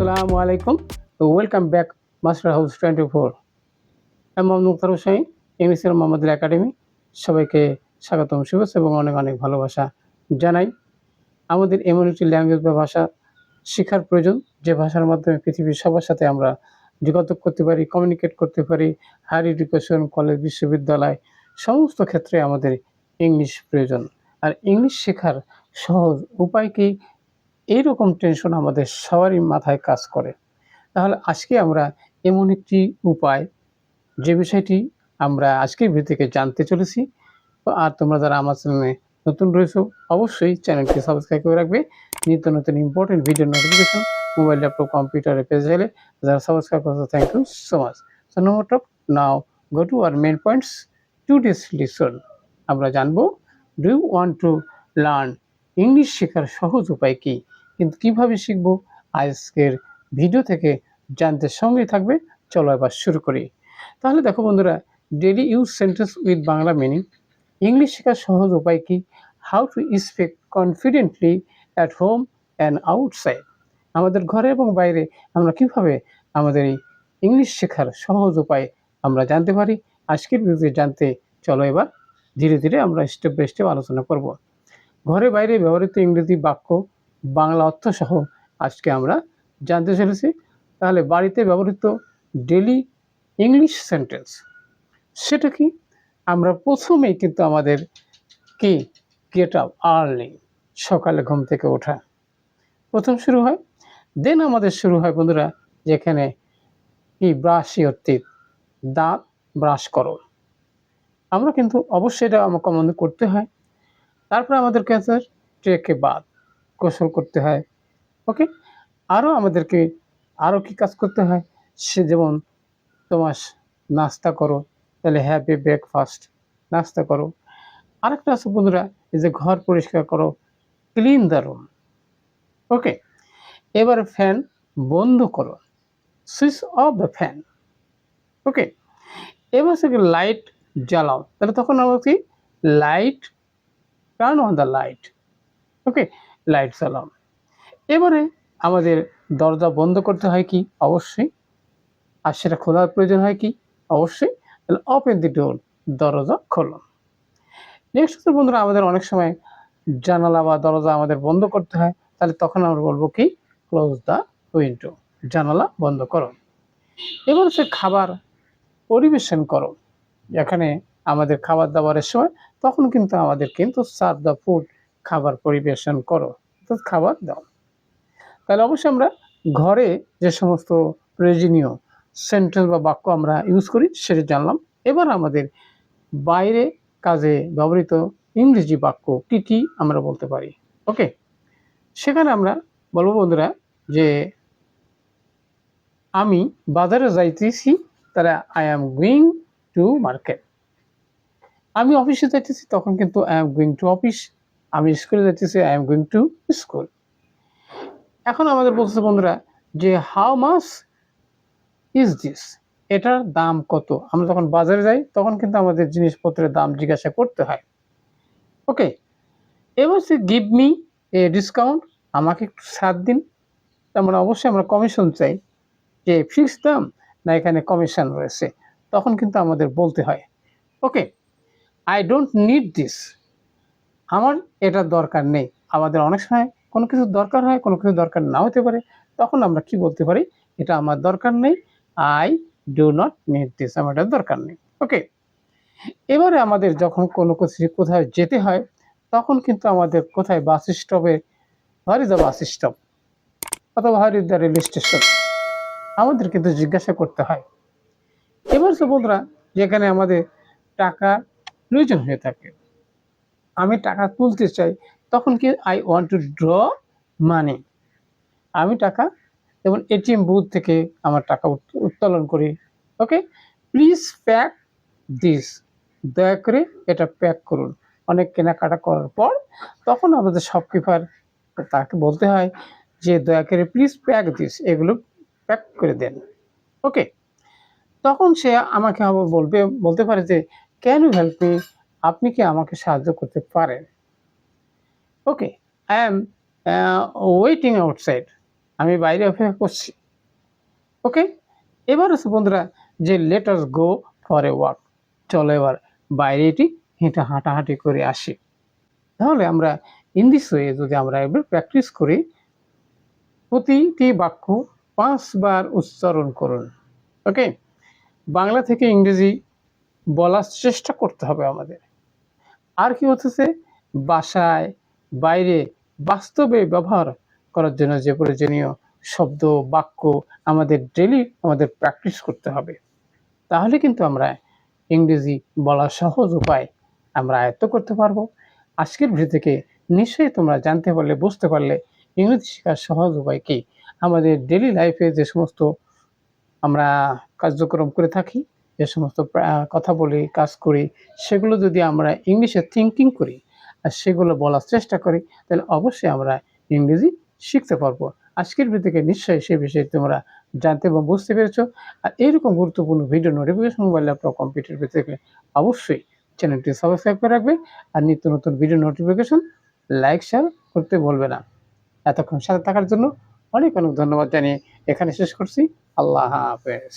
আসসালামু আলাইকুম। Welcome back master house twenty four আমি মোহাম্মদ মুক্তার হোসাইন এমএসির মোহাম্মদুল একাডেমি সবাইকে স্বাগতম, শুভেচ্ছা এবং অনেক অনেক ভালোবাসা জানাই। আমাদের এমন একটি ল্যাঙ্গুয়েজ বা ভাষা শেখার প্রয়োজন, যে ভাষার মাধ্যমে পৃথিবীর সবার সাথে আমরা যোগাযোগ করতে পারি কমিউনিকেট করতে পারি হায়ার এডুকেশন কলেজ বিশ্ববিদ্যালয়, সমস্ত ক্ষেত্রে আমাদের ইংলিশ প্রয়োজন। আর ইংলিশ শেখার সহজ উপায় কি? এইরকম টেনশন আমাদের সবারই মাথায় কাজ করে। তাহলে আজকে আমরা এমন একটি উপায়, যে বিষয়টি আমরা আজকের থেকে জানতে চলেছি। আর তোমরা যারা আমার চ্যানেলে নতুন রয়েছো, অবশ্যই চ্যানেলটি সাবস্ক্রাইব করে রাখবে। নিত্য নতুন important video notification mobile laptop কম্পিউটারে পেয়ে গেলে যারা সাবস্ক্রাইব করছ thank you so much so no top now go to our main points to this lesson আমরা জানব do you want to learn English শেখার সহজ উপায় কী? কিন্তু কীভাবে শিখব? আজকের ভিডিও থেকে জানতে সঙ্গে থাকবে। চলো এবার শুরু করি। তাহলে দেখো বন্ধুরা daily use sentence with Bangla meaning English শেখার সহজ উপায় কি? How to speak confidently at home and outside আমাদের ঘরে এবং বাইরে আমরা কীভাবে আমাদের এই ইংলিশ শেখার সহজ উপায় আমরা জানতে পারি? আজকের ভিডিওতে জানতে চলো এবার ধীরে ধীরে আমরা স্টেপ বাই স্টেপ আলোচনা করব। ঘরে বাইরে ব্যবহৃত ইংরেজি বাক্য বাংলা অর্থ সহ আজকে আমরা জানতে চলেছি। তাহলে বাড়িতে ব্যবহৃত ডেলি ইংলিশ সেন্টেন্স সেটা কি? আমরা প্রথমেই কিন্তু আমাদের কি? গেট আপ আর্লি সকালে ঘুম থেকে ওঠা। প্রথম শুরু হয় দেন আমাদের শুরু হয় বন্ধুরা, যেখানে কি ব্রাশ টিথ দাঁত ব্রাশ করো। আমরা কিন্তু অবশ্যই এটা আমাকে করতে হয়। তারপরে আমাদের কাছে টেকে বাদ গোসল করতে হয় ওকে আরও আমাদেরকে আরও কি কাজ করতে হয়? সে যেমন তোমার নাস্তা করো, তাহলে হ্যাপি ব্রেকফাস্ট নাস্তা করো। আরেকটা আছে বন্ধুরা, এই যে ঘর পরিষ্কার করো ক্লিন দ্য রুম ওকে এবার ফ্যান বন্ধ করো switch off the fan okay এবার সে লাইট জ্বালাও, তাহলে তখন আমরা কি? Light turn on the light okay light জ্বালাও এবারে আমাদের দরজা বন্ধ করতে হয় কি? অবশ্যই। আর সেটা খোলার প্রয়োজন হয় কি? অবশ্যই। তাহলে ওপেন দি ডোর দরজা খোলো। নেক্সট হচ্ছে বন্ধুরা, আমাদের অনেক সময় জানালা বা দরজা আমাদের বন্ধ করতে হয়। তাহলে তখন আমরা বলব কি? ক্লোজ দ্য উইন্ডো জানালা বন্ধ করো। এবার হচ্ছে খাবার পরিবেশন করো। এখানে আমাদের খাবার দাবারের সময় তখন কিন্তু আমাদের কিন্তু সার্ভ দ্য ফুড খাবার পরিবেশন করো, অর্থাৎ খাবার দাও। তাহলে অবশ্যই আমরা ঘরে যে সমস্ত প্রয়োজনীয় সেন্টেন্স বা বাক্য আমরা ইউজ করি, সেটা জানলাম। এবার আমাদের বাইরে কাজে ব্যবহৃত ইংরেজি বাক্য কী কী আমরা বলতে পারি। ওকে সেখানে আমরা বলব বন্ধুরা যে, আমি বাজারে যাইতেছি, তারা I am going to market আমি অফিসে যাইতেছি, তখন কিন্তু I am going to office আমি স্কুলে যাইতেছি I am going to school এখন আমাদের বলছে বন্ধুরা যে হাউ মাস ইজ দিস এটার দাম কত? আমরা যখন বাজারে যাই, তখন কিন্তু আমাদের জিনিসপত্রের দাম জিজ্ঞাসা করতে হয়। ওকে এবার সে গিভ মি এ ডিসকাউন্ট আমাকে একটু সাত দিন। তার মানে অবশ্যই আমরা কমিশন চাই যে ফিক্স দাম না এখানে কমিশন রয়েছে। তখন কিন্তু আমাদের বলতে হয় okay I don't need this আমার এটা দরকার নেই। আমাদের অনেক সময় কোনো কিছু দরকার হয়, কোনো কিছু দরকার না হতে পারে, তখন আমরা কি বলতে পারি? এটা আমার দরকার নেই I do not need this আমার এটা দরকার নেই। ওকে এবারে আমাদের যখন কোনো কিছু কোথায় যেতে হয়, তখন কিন্তু আমাদের কোথায় bus স্টপে where is the bus stop অথবা where is the rail station আমাদের কিন্তু জিজ্ঞাসা করতে হয়। এবার সে বন্ধুরা, যেখানে আমাদের টাকা প্রয়োজন হয়ে থাকে। আমি টাকা তুলতে চাই, তখন কি I want to draw money আমি টাকা যেমন এটিএম বুথ থেকে আমার টাকা উত- উত্তোলন করি। ওকে প্লিজ প্যাক দিস দয়া করে এটা প্যাক করুন। অনেক কেনাকাটা করার পর তখন আমাদের শপকিপার তাকে বলতে হয় যে, দয়া করে প্লিজ প্যাক দিস এগুলো প্যাক করে দেন। ওকে তখন সে আমাকে আবার বলবে, বলতে পারে যে ক্যান ইউ হেল্প মি আপনি কি আমাকে সাহায্য করতে পারেন? Okay, I am waiting outside. আমি বাইরে অপেক্ষা করছি। ওকে, এবার হচ্ছে বন্ধুরা, যে let's go for a walk. চলো এবার বাইরে এটি হেঁটে হাঁটাহাঁটি করে আসি। তাহলে আমরা দিস ওয়ে যদি আমরা এবার প্র্যাকটিস করি, প্রতিটি বাক্য পাঁচবার উচ্চারণ করুন। ওকে, বাংলা থেকে ইংরেজি বলার চেষ্টা করতে হবে আমাদের। আর কি হচ্ছে বাসায় বাইরে বাস্তবে ব্যবহার করার জন্য যে প্রয়োজনীয় শব্দ, বাক্য আমাদের ডেলি আমাদের প্র্যাকটিস করতে হবে। তাহলে কিন্তু আমরা ইংরেজি বলার সহজ উপায় আমরা আয়ত্ত করতে পারব। আজকের ভিডিও থেকে নিশ্চয়ই তোমরা জানতে পারলে, বুঝতে পারলে ইংরেজি শেখার সহজ উপায় কি? আমাদের ডেলি লাইফে যে সমস্ত আমরা কার্যক্রম করে থাকি যে সমস্ত কথা বলি, কাজ করি, সেগুলো যদি আমরা ইংলিশে থিঙ্কিং করি, আর সেগুলো বলার চেষ্টা করি, তাহলে অবশ্যই আমরা ইংরেজি শিখতে পারব। আজকের থেকে নিশ্চয়ই সে বিষয়ে তোমরা জানতে এবং বুঝতে পেরেছ। আর এইরকম গুরুত্বপূর্ণ video notification mobile laptop computer থাকলে অবশ্যই চ্যানেলটি সাবস্ক্রাইব করে রাখবে। আর নিত্য নতুন ভিডিও নোটিফিকেশন লাইক শেয়ার করতে বলবে না। এতক্ষণ সাথে থাকার জন্য অনেক অনেক ধন্যবাদ জানিয়ে এখানে শেষ করছি। আল্লাহ হাফেজ।